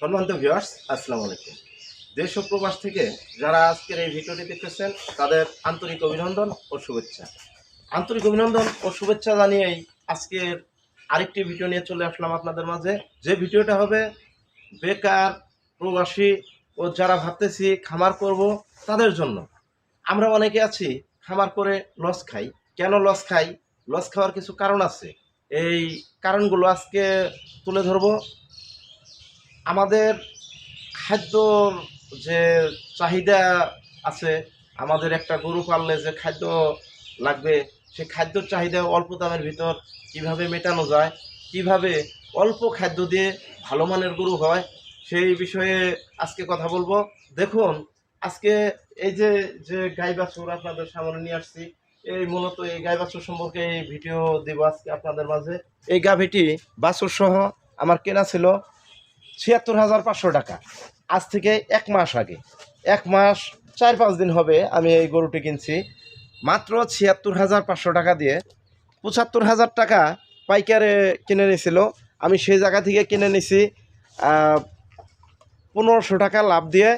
সম্মানিত ভিউয়ার্স আসসালামু আলাইকুম। দেশ ও প্রবাস থেকে যারা আজকের এই ভিডিওটি দেখতেছেন, তাদের আন্তরিক অভিনন্দন ও শুভেচ্ছা। আন্তরিক অভিনন্দন ও শুভেচ্ছা জানিয়েই আজকের আরেকটি ভিডিও নিয়ে চলে আসলাম আপনাদের মাঝে। যে ভিডিওটা হবে, বেকার প্রবাসী ও যারা ভাবতেছি খামার করব, তাদের জন্য। আমরা অনেকে আছি, খামার করে লস খাই। কেন লস খাই? লস খাওয়ার কিছু কারণ আছে। এই কারণগুলো আজকে তুলে ধরবো। আমাদের খাদ্যর যে চাহিদা আছে, আমাদের একটা গরু পাললে যে খাদ্য লাগবে, সেই খাদ্যর চাহিদা অল্প দামের ভিতর কীভাবে মেটানো যায়, কীভাবে অল্প খাদ্য দিয়ে ভালো মানের গরু হয়, সেই বিষয়ে আজকে কথা বলব। দেখুন, আজকে এই যে যে গাই বাছুর আপনাদের সামনে নিয়ে আসছি, এই মূলত এই গাই বাছুর সম্পর্কে এই ভিডিও দেবো আজকে আপনাদের মাঝে। এই গাভিটি বাছুর সহ আমার কেনা ছিল। ছিয়াত্তর হাজার পাঁচশো টাকা। আজ থেকে এক মাস আগে। এক মাস, চার পাঁচ দিন হবে আমি এই গরুটি কিনছি। মাত্র ছিয়াত্তর হাজার পাঁচশো টাকা দিয়ে পঁচাত্তর হাজার টাকা পাইকারে কিনে নিয়েছিল আমি সেই জায়গা থেকে কিনে নিছি পনেরোশো টাকা লাভ দিয়ে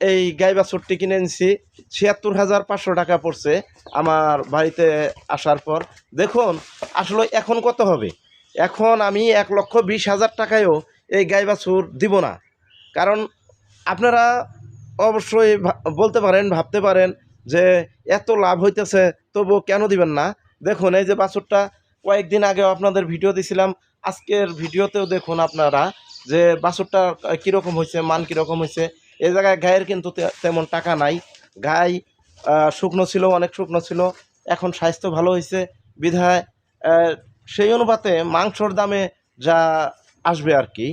এই গাই বাছুরটি কিনে নিছি। ছিয়াত্তর হাজার পাঁচশো টাকা পড়ছে আমার বাড়িতে আসার পর। দেখুন, আসলে এখন কত হবে? এখন আমি এক লক্ষ বিশ হাজার টাকায়ও এই গাই বাছুর দিব না। কারণ আপনারা অবশ্যই বলতে পারেন ভাবতে পারেন যে এত লাভ হইতেছে তবু কেন দিবেন না? দেখুন এই যে বাছুরটা কয়েকদিন আগেও আপনাদের ভিডিও দিছিলাম আজকের ভিডিওতেও দেখুন আপনারা যে বাছুরটা কীরকম হয়েছে মান কীরকম হয়েছে এই জায়গায় গায়ের কিন্তু তেমন টাকা নাই। আহ, শুকনো ছিল অনেক শুকনো ছিল এখন স্বাস্থ্য ভালো হয়েছে বিধায় সেই অনুপাতে মাংসর দামে যা আসবে আর কি।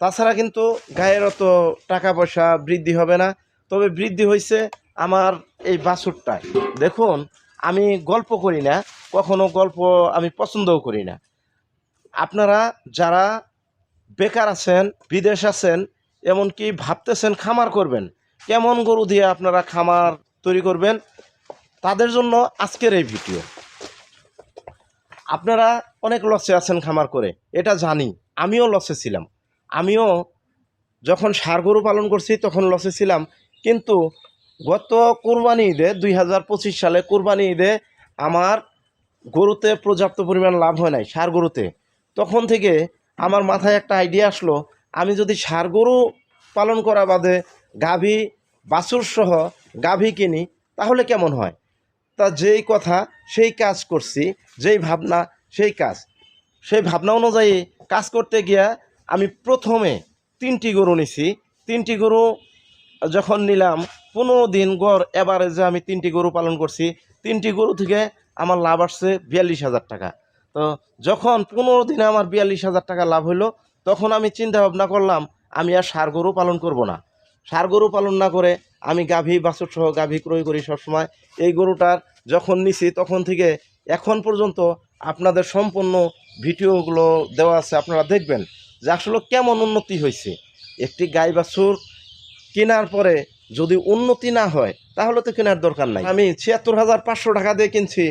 তাছাড়া কিন্তু গায়ের অত টাকা পয়সা বৃদ্ধি হবে না। তবে বৃদ্ধি হয়েছে আমার এই বাছুরটায় দেখুন, আমি গল্প করি না, কখনো গল্প আমি পছন্দও করি না। আপনারা যারা বেকার আছেন, বিদেশ আছেন, এমনকি ভাবতেছেন খামার করবেন, কেমন গরু দিয়ে আপনারা খামার তৈরি করবেন, তাদের জন্য আজকের এই ভিডিও। আপনারা অনেক লসে আছেন খামার করে, এটা জানি। আমিও লসে ছিলাম। আমিও যখন ষাঁড় গরু পালন করছি তখন লসে ছিলাম। কিন্তু গত কোরবানি ঈদে, দুই হাজার পঁচিশ সালে কোরবানি ঈদে আমার গরুতে পর্যাপ্ত পরিমাণ লাভ হয় নাই, সার গরুতে। তখন থেকে আমার মাথায় একটা আইডিয়া আসলো, আমি যদি সার গরু পালন করা বাদে গাভী, বাছুর সহ গাভী কিনি, তাহলে কেমন হয়? তা যেই কথা, সেই কাজ করছি, যেই ভাবনা, সেই কাজ। সেই ভাবনা অনুযায়ী কাজ করতে গিয়া আমি প্রথমে তিনটি গরু নিছি। তিনটি গরু যখন নিলাম, পনেরো দিন গড় এবারেজে আমি তিনটি গরু পালন করছি। তিনটি গরু থেকে আমার লাভ আসছে বিয়াল্লিশ হাজার টাকা। তো যখন পনেরো দিনে আমার বিয়াল্লিশ হাজার টাকা লাভ হলো তখন আমি চিন্তা ভাবনা করলাম, আমি আর সার গরু পালন করব না। সার গরু পালন না করে আমি গাভী, বাছুর সহ গাভী ক্রয় করি সবসময়। এই গরুটার যখন নিছি, তখন থেকে এখন পর্যন্ত আপনাদের সম্পূর্ণ ভিডিওগুলো দেওয়া আছে, আপনারা দেখবেন যে আসলে কেমন উন্নতি হয়েছে। একটি গাই বাছুর কেনার পরে যদি উন্নতি না হয়, তাহলে তো কেনার দরকার নাই। আমি ছিয়াত্তর হাজার পাঁচশো টাকা দিয়ে কিনছি।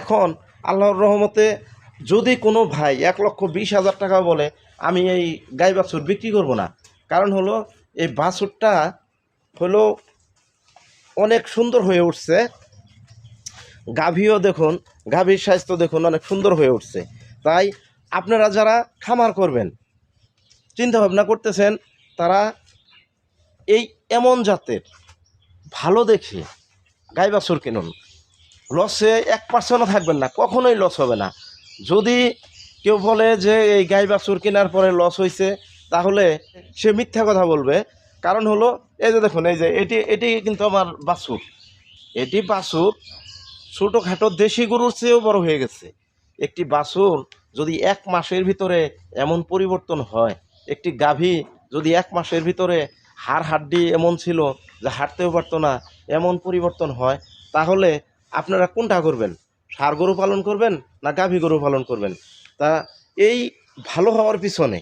এখন আল্লাহর রহমতে যদি কোনো ভাই এক লক্ষ বিশ হাজার টাকা বলে, আমি এই গাই বাছুর বিক্রি করব না। কারণ হলো, এই বাছুরটা হলো অনেক সুন্দর হয়ে উঠছে। গাভীও দেখুন, গাভীর স্বাস্থ্য দেখুন অনেক সুন্দর হয়ে উঠছে। তাই আপনারা যারা খামার করবেন চিন্তা ভাবনা করতেছেন, তারা এই এমন জাতের ভালো দেখে গাই বাছুর কিনুন। লসে এক পার্সেন্টও থাকবেন না, কখনোই লস হবে না। যদি কেউ বলে যে এই গাই বাছুর কেনার পরে লস হয়েছে তাহলে সে মিথ্যা কথা বলবে। কারণ হলো, এই যে দেখুন, এই যে এটি এটি কিন্তু আমার বাছুর। এটি বাছুর ছোটোখাটো দেশি গরুর চেয়েও বড় হয়ে গেছে। একটি বাছুর যদি এক মাসের ভিতরে এমন পরিবর্তন হয়, একটি গাভী যদি এক মাসের ভিতরে হাড় হাড্ডি এমন ছিল যে হাঁটতেও পারতো না, এমন পরিবর্তন হয়, তাহলে আপনারা কোনটা করবেন? ষাঁড় গরু পালন করবেন না গাভী গরু পালন করবেন? তা এই ভালো হওয়ার পিছনে,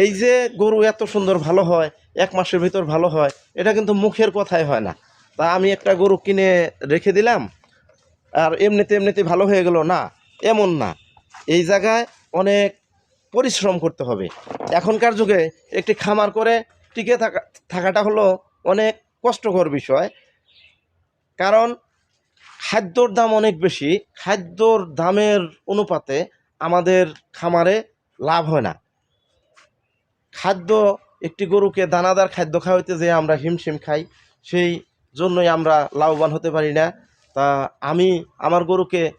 এই যে গরু এত সুন্দর ভালো হয়, এক মাসের ভিতর ভালো হয়, এটা কিন্তু মুখের কথাই হয় না। তা আমি একটা গরু কিনে রেখে দিলাম, আর এমনিতে এমনিতে ভালো হয়ে গেল, না, এমন না। এই জায়গায় অনেক পরিশ্রম করতে হবে। এখনকার যুগে একটি খামার করে টিকে থাকা, থাকাটা হলো অনেক কষ্টকর বিষয়। কারণ খাদ্যর দাম অনেক বেশি, খাদ্যর দামের অনুপাতে আমাদের খামারে লাভ হয় না। খাদ্য, একটি গরুকে দানাদার খাদ্য খাওয়াইতে যে আমরা হিমশিম খাই, সেই জন্যই আমরা লাভবান হতে পারি না। তা আমি, আমার গরুকে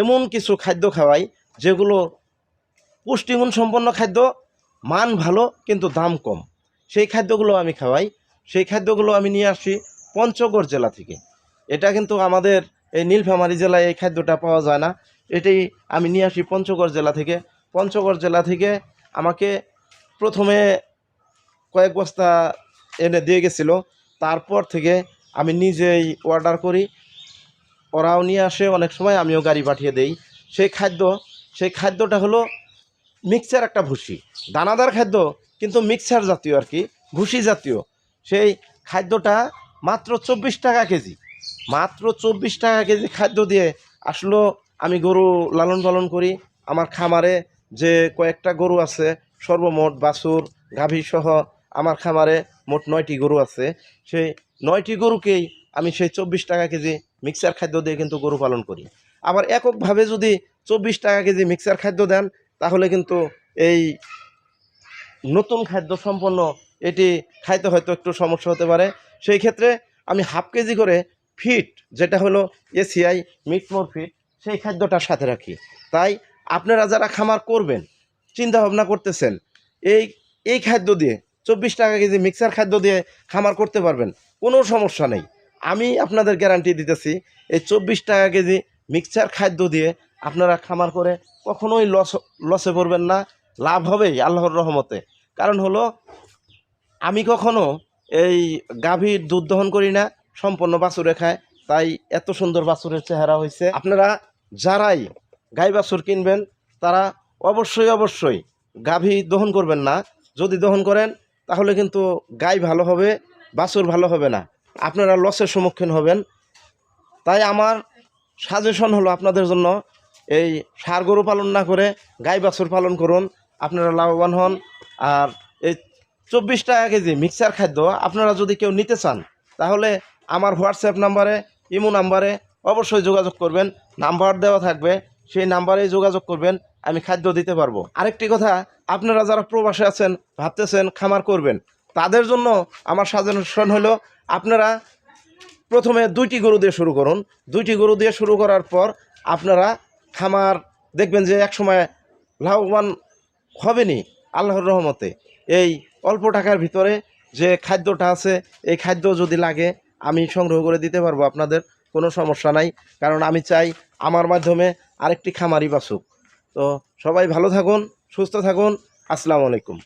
এমন কিছু খাদ্য খাওয়াই যেগুলো পুষ্টিগুণ সম্পন্ন খাদ্য, মান ভালো কিন্তু দাম কম। সেই খাদ্যগুলো আমি খাওয়াই। সেই খাদ্যগুলো আমি নিয়ে আসি পঞ্চগড় জেলা থেকে। এটা কিন্তু আমাদের এই নীলফামারী জেলায় এই খাদ্যটা পাওয়া যায় না। এটাই আমি নিয়ে আসি পঞ্চগড় জেলা থেকে। পঞ্চগড় জেলা থেকে আমাকে প্রথমে কয়েক বস্তা এনে দিয়ে গেছিল। তারপর থেকে আমি নিজেই অর্ডার করি। ওরাও নিয়ে আসে, অনেক সময় আমিও গাড়ি পাঠিয়ে দেই। সেই খাদ্য, সেই খাদ্যটা হলো মিক্সচার একটা ভুসি। দানাদার খাদ্য, কিন্তু মিক্সার জাতীয় আর কি, ভুসি জাতীয়। সেই খাদ্যটা মাত্র চব্বিশ টাকা কেজি। মাত্র চব্বিশ টাকা কেজি খাদ্য দিয়ে আসলো আমি গরু লালন পালন করি। আমার খামারে যে কয়েকটা গরু আছে, সর্বমোট বাছুর, গাভী সহ আমার খামারে মোট নয়টি গরু আছে। সেই নয়টি গরুকেই আমি সেই চব্বিশ টাকা কেজি মিক্সার খাদ্য দিয়ে কিন্তু গরু পালন করি। আবার এককভাবে যদি চব্বিশ টাকা কেজি মিক্সার খাদ্য দেন, তাহলে কিন্তু এই নতুন খাদ্য সম্পন্ন এটি খাইতে হয়তো একটু সমস্যা হতে পারে। সেই ক্ষেত্রে আমি হাফ কেজি করে ফিট, যেটা হলো এসিআই, মিটমোর ফিট, সেই খাদ্যটার সাথে রাখি। তাই আপনারা যারা খামার করবেন চিন্তা ভাবনা করতেছেন, এই এই খাদ্য দিয়ে, চব্বিশ টাকা কেজি মিক্সার খাদ্য দিয়ে খামার করতে পারবেন, কোনো সমস্যা নেই। আমি আপনাদের গ্যারান্টি দিতেছি, এই চব্বিশ টাকা কেজি মিক্সচার খাদ্য দিয়ে আপনারা খামার করে কখনোই লস লসে পড়বেন না, লাভ হবেই আল্লাহর রহমতে। কারণ হলো, আমি কখনো এই গাভীর দুধ দহন করি না, সম্পূর্ণ বাছুরে খায় তাই এত সুন্দর বাছুরের চেহারা হয়েছে। আপনারা যারাই গাই বাছুর কিনবেন, তারা অবশ্যই অবশ্যই গাভী দহন করবেন না। যদি দহন করেন, তাহলে কিন্তু গাই ভালো হবে, বাছুর ভালো হবে না। আপনারা লসের সম্মুখীন হবেন। তাই আমার সাজেশন হলো আপনাদের জন্য এই সার গরু পালন না করে গাই বাছুর পালন করুন। আপনারা লাভবান হন। আর এই চব্বিশ টাকা কেজি মিক্সার খাদ্য আপনারা যদি কেউ নিতে চান, তাহলে আমার হোয়াটসঅ্যাপ নাম্বারে, ইমো নাম্বারে অবশ্যই যোগাযোগ করবেন। নাম্বার দেওয়া থাকবে, সেই নাম্বারেই যোগাযোগ করবেন, আমি খাদ্য দিতে পারব। আরেকটি কথা, আপনারা যারা প্রবাসে আছেন, ভাবতেছেন খামার করবেন তাদের জন্য আমার সাজেশন হলো, আপনারা প্রথমে দুইটি গরু দিয়ে শুরু করুন। দুইটি গরু দিয়ে শুরু করার পর আপনারা খামার দেখবেন যে একসময় লাভবান হবেনি আল্লাহর রহমতে। এই অল্প টাকার ভিতরে যে খাদ্যটা আছে, এই খাদ্য যদি লাগে, আমি সংগ্রহ করে দিতে পারব, আপনাদের কোনো সমস্যা নাই। কারণ আমি চাই আমার মাধ্যমে আরেকটি খামারি বাসুক। তো সবাই ভালো থাকুন, সুস্থ থাকুন। আসসালামু আলাইকুম।